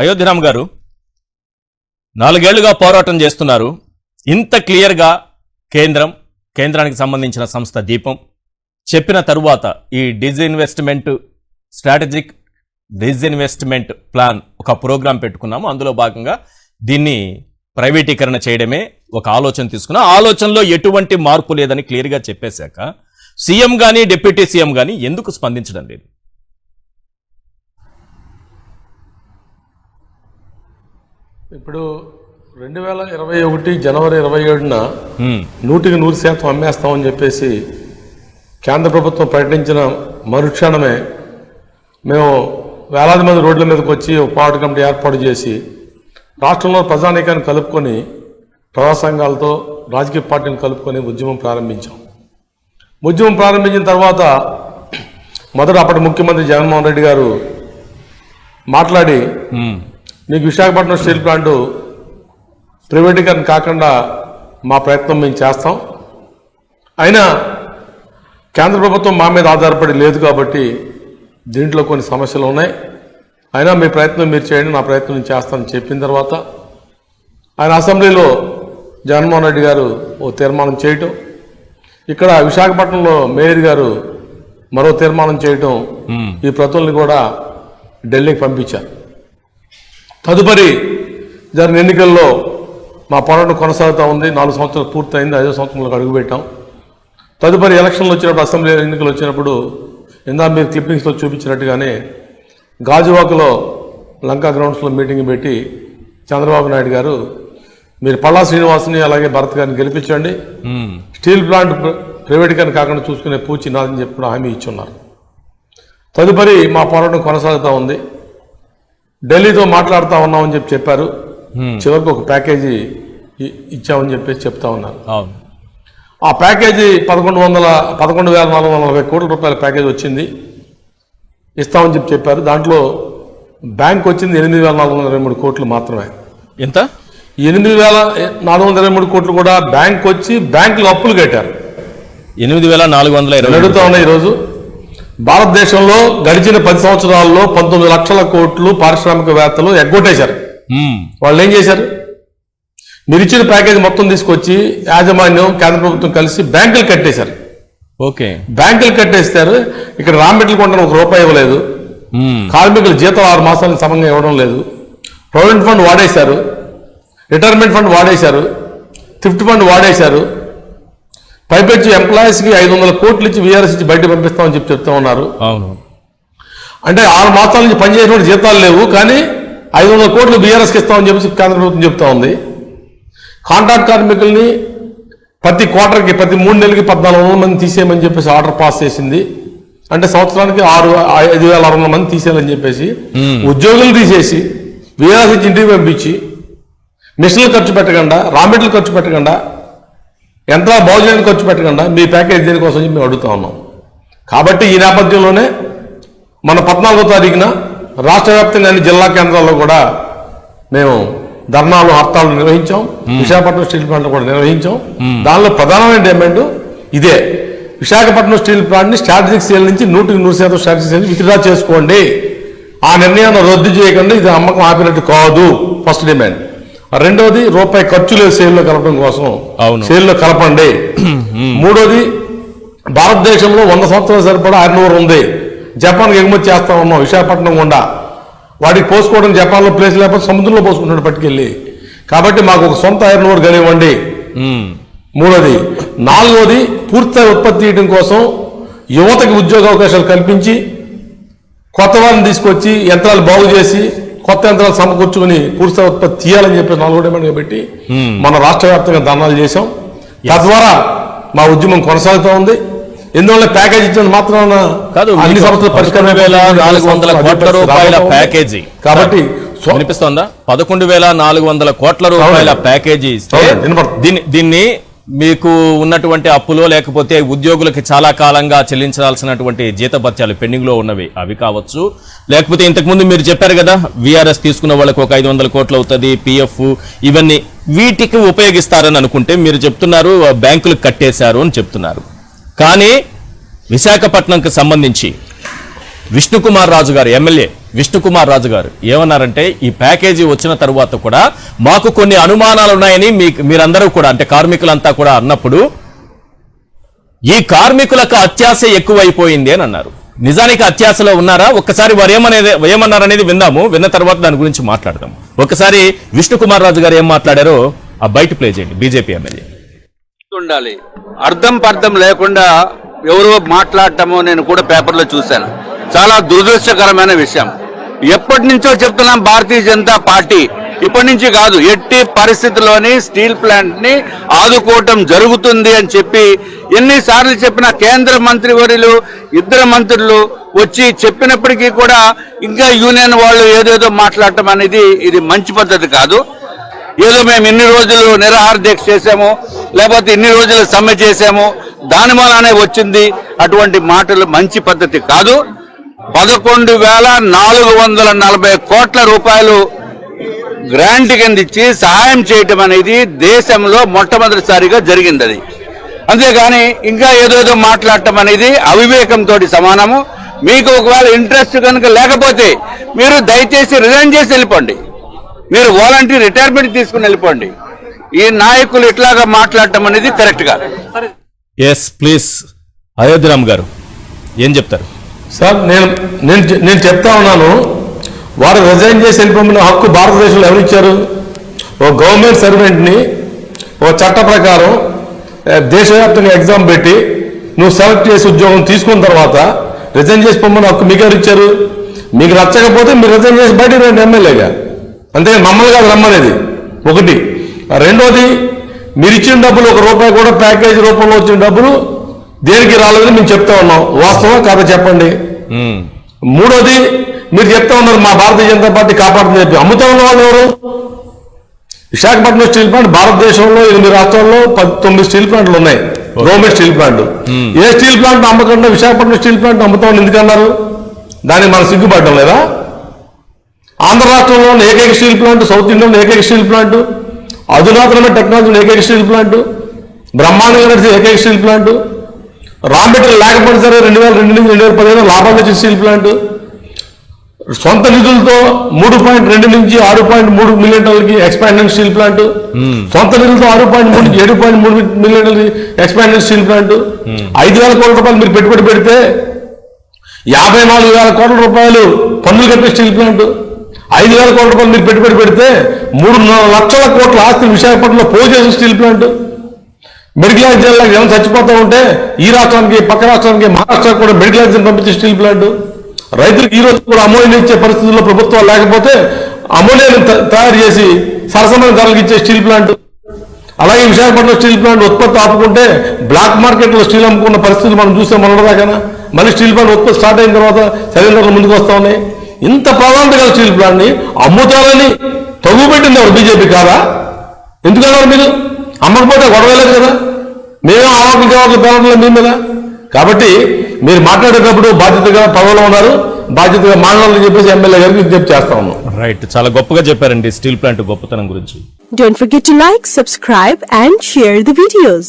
అయోధ్యరామ్ గారు నాలుగేళ్ళుగా పోరాటం చేస్తున్నారు. ఇంత క్లియర్గా కేంద్రం కేంద్రానికి సంబంధించిన సంస్థ దీపం చెప్పిన తరువాత ఈ డిజిన్వెస్ట్మెంట్ స్ట్రాటజిక్ డిజిన్వెస్ట్మెంట్ ప్లాన్ ఒక ప్రోగ్రాం పెట్టుకున్నాము. అందులో భాగంగా దీన్ని ప్రైవేటీకరణ చేయడమే ఒక ఆలోచన తీసుకున్న. ఆలోచనలో ఎటువంటి మార్పు లేదని క్లియర్గా చెప్పేశాక సీఎం కానీ డిప్యూటీ సీఎం కానీ ఎందుకు స్పందించడం లేదు? ఇప్పుడు రెండు వేల ఇరవై ఒకటి జనవరి ఇరవై ఏడున నూటికి నూరు శాతం అమ్మేస్తామని చెప్పేసి కేంద్ర ప్రభుత్వం ప్రకటించిన మరుక్షణమే మేము వేలాది మంది రోడ్ల మీదకి వచ్చి ఒక పాటు కమిటీ ఏర్పాటు చేసి రాష్ట్రంలో ప్రజానీకాన్ని కలుపుకొని ప్రజా సంఘాలతో రాజకీయ పార్టీలను కలుపుకొని ఉద్యమం ప్రారంభించాం. ఉద్యమం ప్రారంభించిన తర్వాత మొదట అప్పటి ముఖ్యమంత్రి జగన్మోహన్ రెడ్డి గారు మాట్లాడి మీకు విశాఖపట్నం స్టీల్ ప్లాంటు ప్రైవేటీకరణ కాకుండా మా ప్రయత్నం మేము చేస్తాం. అయినా కేంద్ర ప్రభుత్వం మా మీద ఆధారపడి లేదు కాబట్టి దీంట్లో కొన్ని సమస్యలు ఉన్నాయి. అయినా మీ ప్రయత్నం మీరు చేయండి నా ప్రయత్నం నేను చేస్తానని చెప్పిన తర్వాత ఆయన అసెంబ్లీలో జగన్మోహన్ రెడ్డి గారు ఓ తీర్మానం చేయటం ఇక్కడ విశాఖపట్నంలో మేయర్ గారు మరో తీర్మానం చేయటం. ఈ ప్రతుల్ని కూడా ఢిల్లీకి పంపించారు. తదుపరి జరిగిన ఎన్నికల్లో మా పోరాటం కొనసాగుతూ ఉంది. నాలుగు సంవత్సరాలు పూర్తయింది. ఐదో సంవత్సరంలోకి అడుగుపెట్టాం తదుపరి ఎలక్షన్లు వచ్చినప్పుడు అసెంబ్లీ ఎన్నికలు వచ్చినప్పుడు ఇందా మీరు క్లిప్పింగ్స్లో చూపించినట్టుగానే గాజువాకలో లంకా గ్రౌండ్స్లో మీటింగ్ పెట్టి చంద్రబాబు నాయుడు గారు మీరు పల్లా శ్రీనివాసుని అలాగే భరత్ గారిని గెలిపించండి. స్టీల్ ప్లాంట్ ప్ర- ప్రైవేటీకరణ కాకుండా చూసుకునే పూచి నాదని చెప్పి హామీ ఇచ్చున్నారు. తదుపరి మా పోరాటం కొనసాగుతూ ఉంది. ఢిల్లీతో మాట్లాడుతూ ఉన్నామని చెప్పి చెప్పారు. చివరికి ఒక ప్యాకేజీ ఇచ్చామని చెప్పేసి చెప్తా ఉన్నారు. ఆ ప్యాకేజీ పదకొండు వందల పదకొండు వేల నాలుగు వందల నలభై కోట్ల రూపాయల ప్యాకేజీ వచ్చింది. ఇస్తామని చెప్పి చెప్పారు. దాంట్లో బ్యాంక్ వచ్చింది ఎనిమిది వేల నాలుగు వందల ఇరవై మూడు కోట్లు మాత్రమే. ఎంత? ఎనిమిది వేల నాలుగు వందల ఇరవై మూడు కోట్లు కూడా బ్యాంక్ వచ్చి బ్యాంకులు అప్పులు కట్టారు. ఎనిమిది వేల నాలుగు వందల ఇరవై అడుగుతా ఉన్నాయి ఈరోజు. భారతదేశంలో గడిచిన పది సంవత్సరాల్లో పంతొమ్మిది లక్షల కోట్లు పారిశ్రామికవేత్తలు ఎగ్గొట్టేశారు. వాళ్ళు ఏం చేశారు? మీరు ఇచ్చిన ప్యాకేజ్ మొత్తం తీసుకొచ్చి యాజమాన్యం కేంద్ర ప్రభుత్వం కలిసి బ్యాంకులు కట్టేశారు. ఓకే. బ్యాంకులు కట్టేస్తారు. ఇక్కడ రా మెటీరియల్ కొనడానికి ఒక రూపాయి ఇవ్వలేదు. కార్మికులు జీతం ఆరు మాసాలకు సమంగా ఇవ్వడం లేదు. ప్రొవిడెంట్ ఫండ్ వాడేశారు. రిటైర్మెంట్ ఫండ్ వాడేశారు. థిఫ్ట్ ఫండ్ వాడేశారు. పైపెచ్చి ఎంప్లాయీస్కి ఐదు వందల కోట్లు ఇచ్చి వీఆర్ఎస్ ఇచ్చి బయట పంపిస్తామని చెప్పి చెప్తా ఉన్నారు. అవును. అంటే ఆరు మాసాల నుంచి పనిచేసిన జీతాలు లేవు కానీ ఐదు వందల కోట్లు బీఆర్ఎస్కి ఇస్తామని చెప్పి కేంద్ర ప్రభుత్వం చెప్తా ఉంది. కాంట్రాక్ట్ కార్మికుల్ని ప్రతి క్వార్టర్కి ప్రతి మూడు నెలలకి పద్నాలుగు వందల మంది తీసేయమని చెప్పేసి ఆర్డర్ పాస్ చేసింది. అంటే సంవత్సరానికి ఆరు ఐదు వేల ఆరు వందల మంది తీసేయాలని చెప్పేసి ఉద్యోగులు తీసేసి వీఆర్ఎస్ ఇచ్చి ఇంటికి పంపించి మిషన్లు ఖర్చు పెట్టకుండా రా మెటీరియల్ ఖర్చు పెట్టకుండా బాగు చేయడానికి ఖర్చు పెట్టకుండా మీ ప్యాకేజ్ దేనికోసం మేము అడుగుతా ఉన్నాం. కాబట్టి ఈ నేపథ్యంలోనే మన పద్నాలుగో తారీఖున రాష్ట్ర వ్యాప్తంగా అన్ని జిల్లా కేంద్రాల్లో కూడా మేము ధర్నాలు హర్తాలు నిర్వహించాం. విశాఖపట్నం స్టీల్ ప్లాంట్ కూడా నిర్వహించాం. దానిలో ప్రధానమైన డిమాండ్ ఇదే. విశాఖపట్నం స్టీల్ ప్లాంట్ని స్ట్రాటజిక్ సేల్ నుంచి నూటికి నూరు శాతం స్ట్రాటజిక్ సేల్ విత్డ్రా చేసుకోండి. ఆ నిర్ణయాన్ని రద్దు చేయకుండా ఇది అమ్మకం ఆపినట్టు కాదు. First demand. రెండవది రూపాయి ఖర్చు లేదు సేల్లో కలపడం కోసం. సేల్లో కలపండి. మూడోది భారతదేశంలో వంద సంవత్సరాల సరిపడా ఐరన్ ఉంది. జపాన్కి ఎగుమతి చేస్తా ఉన్నాం విశాఖపట్నం గుండా. వాటికి పోసుకోవడం జపాన్లో ప్లేస్ లేకపోతే సముద్రంలో పోసుకుంటాడు పట్టుకెళ్ళి. కాబట్టి మాకు ఒక సొంత కలివ్వండి హ్మ్. మూడోది నాలుగోది పూర్తిగా ఉత్పత్తి చేయడం కోసం యువతకి ఉద్యోగ అవకాశాలు కల్పించి కొత్త వారిని తీసుకొచ్చి యంత్రాలు బాగు చేసి కొత్త యంత్రాలు సమకూర్చుకుని పూర్తిగా ఉత్పత్తి తీయాలని చెప్పి నాలుగో డిమాండ్గా పెట్టి మన రాష్ట్ర వ్యాప్తంగా ధర్నాలు చేశాం. తద్వారా మా ఉద్యమం కొనసాగుతూ ఉంది. ఎందువల్ల ప్యాకేజ్ ఇచ్చిన మాత్రాన కాదు అన్ని సమస్యలు పరిష్కారం నాలుగు వందల కోట్ల రూపాయల ప్యాకేజీ. కాబట్టి వినిపిస్తోందా? పదకొండు వేల నాలుగు వందల కోట్ల రూపాయల. ప్యాకేజీ దీన్ని మీకు ఉన్నటువంటి అప్పులో లేకపోతే ఉద్యోగులకి చాలా కాలంగా చెల్లించాల్సినటువంటి జీతభత్యాలు పెండింగ్లో ఉన్నవి. అవి కావచ్చు. లేకపోతే ఇంతకుముందు మీరు చెప్పారు కదా విఆర్ఎస్ తీసుకున్న వాళ్ళకు ఒక ఐదు వందల కోట్లు అవుతుంది పిఎఫ్ ఇవన్నీ వీటికి ఉపయోగిస్తారని అనుకుంటే మీరు చెప్తున్నారు బ్యాంకులు కట్టేశారు అని చెప్తున్నారు. కానీ విశాఖపట్నంకి సంబంధించి విష్ణుకుమార్ రాజు గారు ఎమ్మెల్యే విష్ణుకుమార్ రాజు గారు. ఏమన్నారంటే ఈ ప్యాకేజీ వచ్చిన తర్వాత కూడా మాకు కొన్ని అనుమానాలు ఉన్నాయని మీ మీరందరూ కూడా అంటే కార్మికులంతా కూడా అన్నప్పుడు ఈ కార్మికులకు అత్యాశ ఎక్కువైపోయింది అని అన్నారు. నిజానికి అత్యాశలో ఉన్నారా? ఒక్కసారి వారు ఏమనేది ఏమన్నారనేది విందాము. విన్న తర్వాత దాని గురించి మాట్లాడదాం ఒకసారి విష్ణుకుమార్ రాజు గారు ఏం మాట్లాడారో ఆ బయట ప్లే చేయండి. BJP MLA. ఉండాలి. అర్థం పర్థం లేకుండా ఎవరో మాట్లాడటమో నేను కూడా పేపర్లో చూశాను. చాలా దురదృష్టకరమైన విషయం. ఎప్పటి నుంచో చెప్తున్నాం భారతీయ జనతా పార్టీ. ఇప్పటి నుంచి కాదు ఎట్టి పరిస్థితుల్లోని స్టీల్ ప్లాంట్ని ఆదుకోవటం జరుగుతుంది అని చెప్పి ఎన్నిసార్లు చెప్పిన కేంద్ర మంత్రి వర్యులు ఇద్దరు మంత్రులు వచ్చి చెప్పినప్పటికీ కూడా ఇంకా యూనియన్ వాళ్ళు ఏదేదో మాట్లాడటం అనేది ఇది మంచి పద్ధతి కాదు. ఏదో మేము ఇన్ని రోజులు నిరాహార దీక్ష చేసాము లేకపోతే ఇన్ని రోజులు సమ్మె చేసాము దాని వలనే వచ్చింది అటువంటి మాటలు మంచి పద్ధతి కాదు. పదకొండు వేల నాలుగు వందల నలభై కోట్ల రూపాయలు గ్రాంట్ కింద ఇచ్చి సహాయం చేయటం అనేది దేశంలో మొట్టమొదటిసారిగా జరిగింది అది అంతేగాని ఇంకా ఏదోదో మాట్లాడటం అనేది అవివేకంతో సమానము. మీకు ఒకవేళ ఇంట్రెస్ట్ కనుక లేకపోతే మీరు దయచేసి రిజైన్ చేసి వెళ్ళిపోండి. మీరు వాలంటీర్ రిటైర్మెంట్ తీసుకుని వెళ్ళిపోండి. ఈ నాయకులు ఇట్లాగా మాట్లాడటం అనేది కరెక్ట్ కాదు ఎస్ ప్లీజ్ అయోధ్యరామ్ గారు ఏం చెప్తారు? సార్ నేను నేను నేను చెప్తా ఉన్నాను. వారు రిజైన్ చేసి వెళ్ళిపోయిన హక్కు భారతదేశంలో ఎవరిచ్చారు? ఓ గవర్నమెంట్ సర్వెంట్ని ఓ చట్ట ప్రకారం దేశవ్యాప్తంగా ఎగ్జామ్ పెట్టి నువ్వు సెలెక్ట్ చేసి ఉద్యోగం తీసుకున్న తర్వాత రిజైన్ చేసి పొమ్మని హక్కు మీకు ఎవరు ఇచ్చారు మీకు నచ్చకపోతే మీరు రిజైన్ చేసి బయట రండి ఎమ్మెల్యేగా. అంతే మమ్మల్ని కాదు రమ్మనేది. ఒకటి. రెండోది మీరు ఇచ్చిన డబ్బులు ఒక రూపాయి కూడా ప్యాకేజీ రూపంలో వచ్చిన డబ్బులు దేనికి రాలేదని మేము చెప్తా ఉన్నాం. వాస్తవం కాదా చెప్పండి. మూడోది మీరు చెప్తా ఉన్నారు మా భారతీయ జనతా పార్టీ కాపాడుతుంది చెప్పి. అమ్ముతా ఉన్న వాళ్ళు ఎవరు? విశాఖపట్నం స్టీల్ ప్లాంట్ భారతదేశంలో ఎనిమిది రాష్ట్రాల్లో తొమ్మిది స్టీల్ ప్లాంట్లు ఉన్నాయి. Government steel plant. ఏ స్టీల్ ప్లాంట్ అమ్మకుండా విశాఖపట్నం స్టీల్ ప్లాంట్ అమ్ముతామని ఎందుకన్నారు దానికి మనం సిగ్గుపడడం లేదా? ఆంధ్ర రాష్ట్రంలో ఏకైక స్టీల్ ప్లాంట్ సౌత్ ఇండియాలో ఏకైక స్టీల్ ప్లాంట్ అధునాతనమైన టెక్నాలజీ ఉన్న ఏకైక స్టీల్ ప్లాంట్ బ్రహ్మాండంగా నడిచే ఏకైక స్టీల్ ప్లాంట్ రా మెటీరియల్ లేకపోయినా సరే రెండు వేల రెండు నుంచి రెండు వేల పదిహేను లాభాలు వచ్చిన స్టీల్ ప్లాంట్ సొంత నిధులతో మూడు పాయింట్ రెండు నుంచి ఆరు పాయింట్ మూడు మిలియన్ టన్నులకి ఎక్స్పాండెడ్ స్టీల్ ప్లాంట్ సొంత నిధులతో ఆరు పాయింట్ మూడు నుంచి ఏడు పాయింట్ మూడు మిలియన్ టన్నులకి ఎక్స్పాండెడ్ స్టీల్ ప్లాంట్ ఐదు వేల కోట్ల రూపాయలు మీరు పెట్టుబడి పెడితే యాభై నాలుగు వేల కోట్ల రూపాయలు పన్నులు కట్టిన స్టీల్ ప్లాంట్ ఐదు వేల కోట్ల రూపాయలు మీరు పెట్టుబడి పెడితే మూడు లక్షల కోట్ల ఆస్తి విశాఖపట్నంలో పోగు చేసిన స్టీల్ ప్లాంట్ మెడికల్ ఆక్సిజన్ ఏమైనా చచ్చిపోతూ ఉంటే ఈ రాష్ట్రానికి పక్క రాష్ట్రానికి మహారాష్ట్రకు కూడా మెడికల్ ఆక్సిజన్ పంపించే స్టీల్ ప్లాంట్. రైతులకు ఈ రోజు కూడా అమూల్యం ఇచ్చే పరిస్థితుల్లో ప్రభుత్వాలు లేకపోతే అమూల్యాన్ని త- తయారు చేసి సరసమైన ధరలకు ఇచ్చే స్టీల్ ప్లాంట్. అలాగే విశాఖపట్నం స్టీల్ ప్లాంట్ ఉత్పత్తి ఆపుకుంటే బ్లాక్ మార్కెట్లో స్టీల్ అమ్ముకున్న పరిస్థితులు మనం చూస్తే మొన్నదాకా మళ్ళీ స్టీల్ ప్లాంట్ ఉత్పత్తి స్టార్ట్ అయిన తర్వాత సరైన ధరలు ముందుకు వస్తా ఉన్నాయి. ఇంత ప్రాధాన్యత గల స్టీల్ ప్లాంట్ని అమ్ముతారని తగు పెట్టింది ఎవరు? బీజేపీ కాదా? ఎందుకన్నారు మీరు? అమ్మకపోతే గొడవలేదు కదా? మేమే ఆవకులు దేవతలు పేరట్లేదు మీ మీద. కాబట్టి మీరు మాట్లాడేటప్పుడు బాధ్యతగా పదవిలో ఉన్నారు బాధ్యతగా మాట్లాడాలని చెప్పేసి ఎమ్మెల్యే గారికి విజ్ఞప్తి చేస్తా ఉన్నాం. రైట్ చాలా గొప్పగా చెప్పారండి స్టీల్ ప్లాంట్ గొప్పతనం గురించి. Don't forget to like, subscribe, and share the videos.